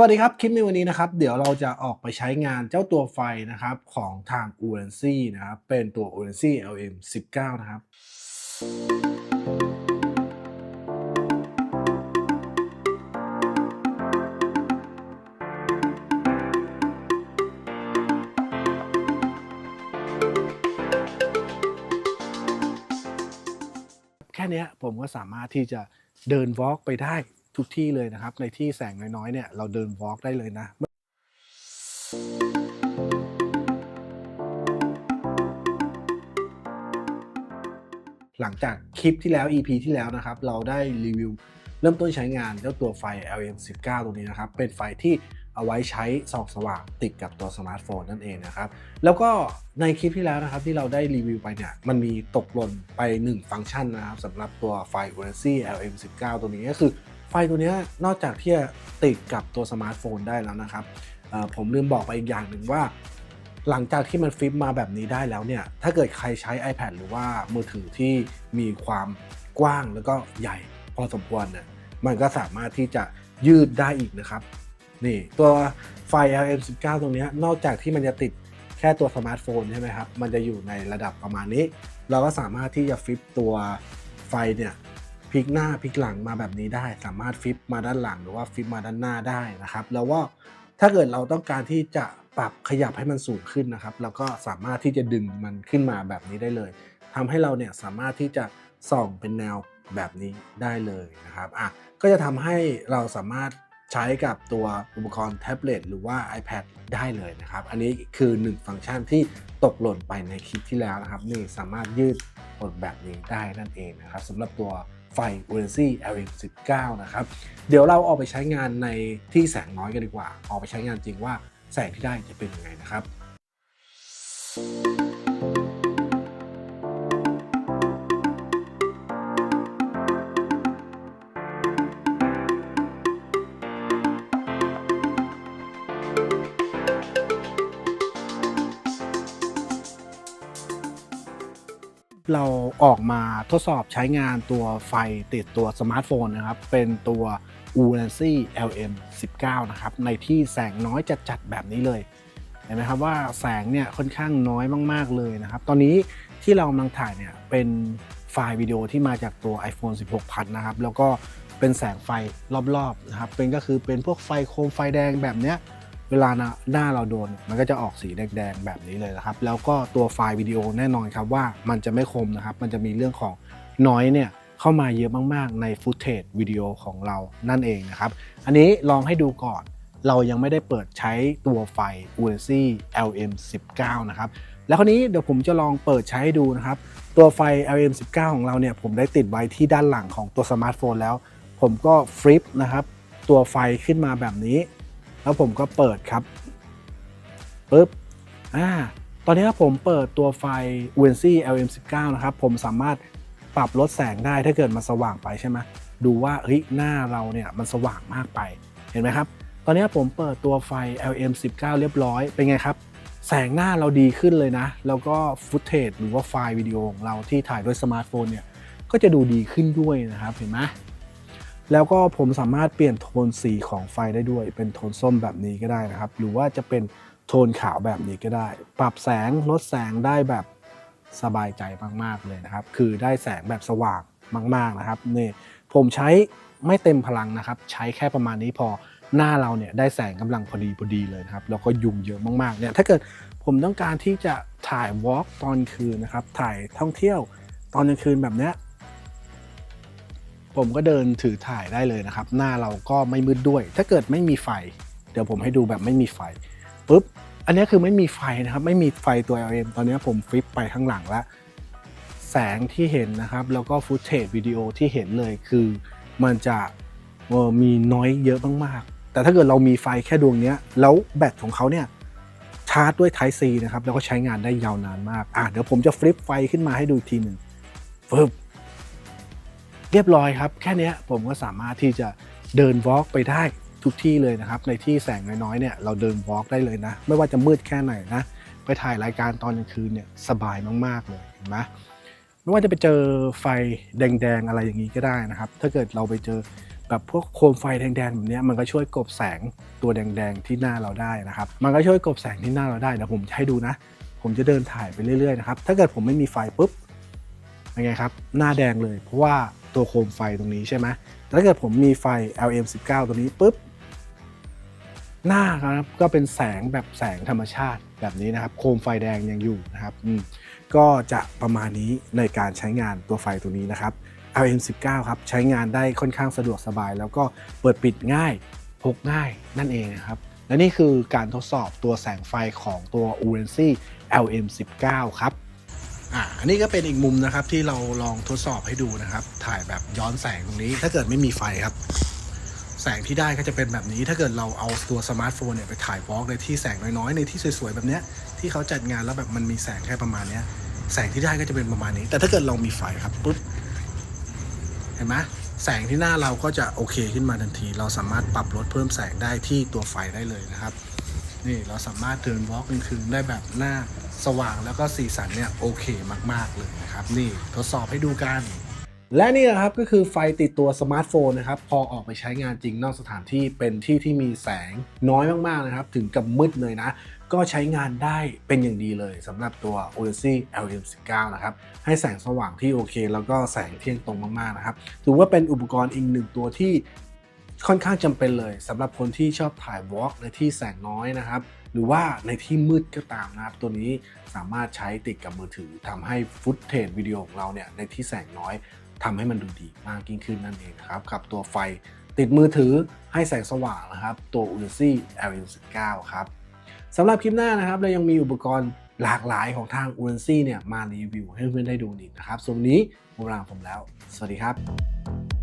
สวัสดีครับ คลิปในวันนี้นะครับ เดี๋ยวเราจะออกไปใช้งานเจ้าตัวไฟนะครับ ของทาง u r a n c y นะครับ เป็นตัว u r a n c y LM 19 นะครับ แค่นี้ผมก็สามารถที่จะเดินวอล์กไปได้ ทุกที่เลยนะครับ ในที่แสงน้อยๆเนี่ยเราเดินวอล์กได้เลยนะหลังจากคลิปที่แล้ว EP ที่แล้วนะครับ เราได้รีวิวเริ่มต้นใช้งานเจ้าตัวไฟ LM19 ตรงนี้นะครับ เป็นไฟที่เอาไว้ใช้ส่องสว่างติดกับตัวสมาร์ทโฟนนั่นเองนะครับ แล้วก็ในคลิปที่แล้วนะครับที่เราได้รีวิวไปเนี่ย มันมีตกหล่นไป 1 ฟังก์ชันนะครับสำหรับตัวไฟ u r a n c y LM19 ตัวนี้ก็คือ ไฟตัวนี้นอกจากที่จะติดกับตัวสมาร์ทโฟนได้แล้วนะครับผมลืมบอกไปอีกอย่างหนึ่งว่า หลังจากที่มันฟลิปมาแบบนี้ได้แล้วเนี่ย ถ้าเกิดใครใช้ iPad หรือว่ามือถือที่มีความกว้างแล้วก็ใหญ่พอสมควรเนี่ยมันก็สามารถที่จะยืดได้อีกนะครับ นี่ตัวไฟ LM19 ตรงนี้นอกจากที่มันจะติดแค่ตัวสมาร์ทโฟนใช่ไหมครับ มันจะอยู่ในระดับประมาณนี้ เราก็สามารถที่จะฟลิปตัวไฟเนี่ย พลิกหน้าพลิกหลังมาแบบนี้ได้ สามารถฟลิปมาด้านหลังหรือว่าฟลิปมาด้านหน้าได้นะครับ แล้วว่าถ้าเกิดเราต้องการที่จะปรับขยับให้มันสูงขึ้นนะครับเราก็สามารถที่จะดึงมันขึ้นมาแบบนี้ได้เลยทำให้เราเนี่ยสามารถที่จะส่องเป็นแนวแบบนี้ได้เลยนะครับอะก็จะทำให้เราสามารถใช้กับตัวอุปกรณ์แท็บเล็ตหรือว่า iPad ได้เลยนะครับ อันนี้คือหนึ่งฟังก์ชันที่ตกหล่นไปในคลิปที่แล้วนะครับ นี่สามารถยืดบทแบบนี้ได้นั่นเองนะครับสำหรับตัว ไฟ u r a n c y LM19 นะครับ เดี๋ยวเราออกไปใช้งานในที่แสงน้อยกันดีกว่าออกไปใช้งานจริงว่าแสงที่ได้จะเป็นยังไงนะครับ เราออกมาทดสอบใช้งานตัวไฟติดตัวสมาร์ทโฟนนะครับ เป็นตัว u r a n c y LM 19 นะครับ ในที่แสงน้อยจัดๆแบบนี้เลย เห็นไหมครับว่าแสงเนี่ยค่อนข้างน้อยมากๆเลยนะครับ ตอนนี้ที่เรากำลังถ่ายเนี่ยเป็นไฟล์วิดีโอที่มาจากตัว iPhone 16พันนะครับ แล้วก็เป็นแสงไฟรอบๆนะครับ เป็นก็คือเป็นพวกไฟโคมไฟแดงแบบเนี้ย เวลาหน้าหน้าเราโดน มันก็จะออกสีแดงๆแบบนี้เลยนะครับ แล้วก็ตัวไฟล์วิดีโอแน่นอนครับว่ามันจะไม่คมนะครับ มันจะมีเรื่องของน้อยเนี่ยเข้ามาเยอะมากๆในฟุตเทจวิดีโอของเรานั่นเองนะครับ อันนี้ลองให้ดูก่อน เรายังไม่ได้เปิดใช้ตัวไฟ u n c LM19 นะครับ แล้วคราวนี้เดี๋ยวผมจะลองเปิดใช้ให้ดูนะครับ ตัวไฟ LM19 ของเราเนี่ยผมได้ติดไว้ที่ด้านหลังของตัวสมาร์ทโฟนแล้ว ผมก็ฟลิปนะครับ ตัวไฟขึ้นมาแบบนี้ แล้วผมก็เปิดครับปึ๊บอ่าตอนนี้ผมเปิดตัวไฟ u n c LM19 นะครับ ผมสามารถปรับลดแสงได้ถ้าเกิดมันสว่างไปใช่ไหมดูว่าเฮ้ยหน้าเราเนี่ยมันสว่างมากไปเห็นไหมครับ ตอนนี้ผมเปิดตัวไฟ LM19 เรียบร้อย เป็นไงครับ แสงหน้าเราดีขึ้นเลยนะ แล้วก็ฟุตเทจหรือว่าไฟล์วิดีโอของเราที่ถ่ายด้วยสมาร์ทโฟนเนี่ยก็จะดูดีขึ้นด้วยนะครับเห็นไหม แล้วก็ผมสามารถเปลี่ยนโทนสีของไฟได้ด้วย เป็นโทนส้มแบบนี้ก็ได้นะครับ หรือว่าจะเป็นโทนขาวแบบนี้ก็ได้ ปรับแสงลดแสงได้แบบสบายใจมาก ๆ เลยนะครับ คือได้แสงแบบสว่างมาก ๆ นะครับนี่ผมใช้ไม่เต็มพลังนะครับ ใช้แค่ประมาณนี้พอหน้าเราเนี่ยได้แสงกำลังพอดีพอดีเลยนะครับแล้วก็ยุงเยอะมากๆเนี่ยถ้าเกิดผมต้องการที่จะถ่ายวอล์กตอนคืนนะครับถ่ายท่องเที่ยวตอนกลางคืนแบบเนี้ย ผมก็เดินถือถ่ายได้เลยนะครับ หน้าเราก็ไม่มืดด้วย ถ้าเกิดไม่มีไฟ เดี๋ยวผมให้ดูแบบไม่มีไฟปุ๊บอันนี้คือไม่มีไฟนะครับ ไม่มีไฟตัว LM ตอนนี้ผมฟลิปไปข้างหลังแล้ว แสงที่เห็นนะครับ แล้วก็ฟุตเทจวิดีโอที่เห็นเลยคือมันจะมีน้อยเยอะมากๆ แต่ถ้าเกิดเรามีไฟแค่ดวงนี้แล้วแบตของเขาเนี่ยชาร์จด้วย Type C นะครับ แล้วก็ใช้งานได้ยาวนานมาก อะเดี๋ยวผมจะฟลิปไฟขึ้นมาให้ดูทีหนึ่งฟึบ เรียบร้อยครับ แค่นี้ผมก็สามารถที่จะเดินวอล์กไปได้ทุกที่เลยนะครับ ในที่แสงน้อยๆเนี่ยเราเดินวอล์กได้เลยนะ ไม่ว่าจะมืดแค่ไหนนะ ไปถ่ายรายการตอนกลางคืนเนี่ยสบายมากๆเลยเห็นไหมไม่ว่าจะไปเจอไฟแดงๆอะไรอย่างนี้ก็ได้นะครับ ถ้าเกิดเราไปเจอแบบพวกโคมไฟแดงๆแบบนี้มันก็ช่วยกบแสงตัวแดงๆที่หน้าเราได้นะครับ มันก็ช่วยกบแสงที่หน้าเราได้เดี๋ยวผมจะให้ดูนะ ผมจะเดินถ่ายไปเรื่อยๆนะครับ ถ้าเกิดผมไม่มีไฟปุ๊บเป็นไงครับ หน้าแดงเลย เพราะว่า ตัวโคมไฟตรงนี้ใช่ไหมแต่ถ้าเกิดผมมีไฟ LM19 ตัวนี้ปุ๊บ หน้าครับก็เป็นแสงแบบแสงธรรมชาติแบบนี้นะครับ โคมไฟแดงยังอยู่นะครับก็จะประมาณนี้ในการใช้งานตัวไฟตัวนี้นะครับ LM19 ครับใช้งานได้ค่อนข้างสะดวกสบาย แล้วก็เปิดปิดง่ายพกง่ายนั่นเองนะครับและนี่คือการทดสอบตัวแสงไฟของตัว u r e n c y LM19 ครับ อ่าอันนี้ก็เป็นอีกมุมนะครับที่เราลองทดสอบให้ดูนะครับ ถ่ายแบบย้อนแสงตรงนี้ ถ้าเกิดไม่มีไฟครับ แสงที่ได้ก็จะเป็นแบบนี้ ถ้าเกิดเราเอาตัวสมาร์ทโฟนเนี่ยไปถ่ายวอล์กในที่แสงน้อยๆในที่สวยๆแบบเนี้ยที่เขาจัดงานแล้วแบบมันมีแสงแค่ประมาณเนี้ยแสงที่ได้ก็จะเป็นประมาณนี้ แต่ถ้าเกิดเรามีไฟครับปุ๊บเห็นไหมแสงที่หน้าเราก็จะโอเคขึ้นมาทันที เราสามารถปรับลดเพิ่มแสงได้ที่ตัวไฟได้เลยนะครับ นี่เราสามารถเดินวอล์กกลางคืนได้แบบหน้า สว่างแล้วก็สีสันเนี่ยโอเคมาก ๆ เลยนะครับ นี่ทดสอบให้ดูกัน และนี่แหละครับก็คือไฟติดตัวสมาร์ทโฟนนะครับ พอออกไปใช้งานจริงนอกสถานที่เป็นที่ที่มีแสงน้อยมากๆนะครับ ถึงกับมืดเลยนะ ก็ใช้งานได้เป็นอย่างดีเลยสำหรับตัว o d y s e y LM19 นะครับ ให้แสงสว่างที่โอเค แล้วก็แสงเที่ยงตรงมากๆนะครับถือว่าเป็นอุปกรณ์อีกหนึ่งตัวที่ค่อนข้างจำเป็นเลยสำหรับคนที่ชอบถ่ายวอล์กในที่แสงน้อยนะครับ หรือว่าในที่มืดก็ตามนะครับ ตัวนี้สามารถใช้ติดกับมือถือทำให้ฟุตเทจวิดีโอของเราเนี่ยในที่แสงน้อยทำให้มันดูดีมากยิ่งขึ้นนั่นเองนะครับกับตัวไฟติดมือถือให้แสงสว่างนะครับ ตัว u n i c y L19 ครับสำหรับคลิปหน้านะครับ เรายังมีอุปกรณ์หลากหลายของทาง u n i c y เนี่ยมารีวิวให้เพื่อนๆได้ดูอีกนะครับส่วนนี้หมดเวลางผมแล้ว สวัสดีครับ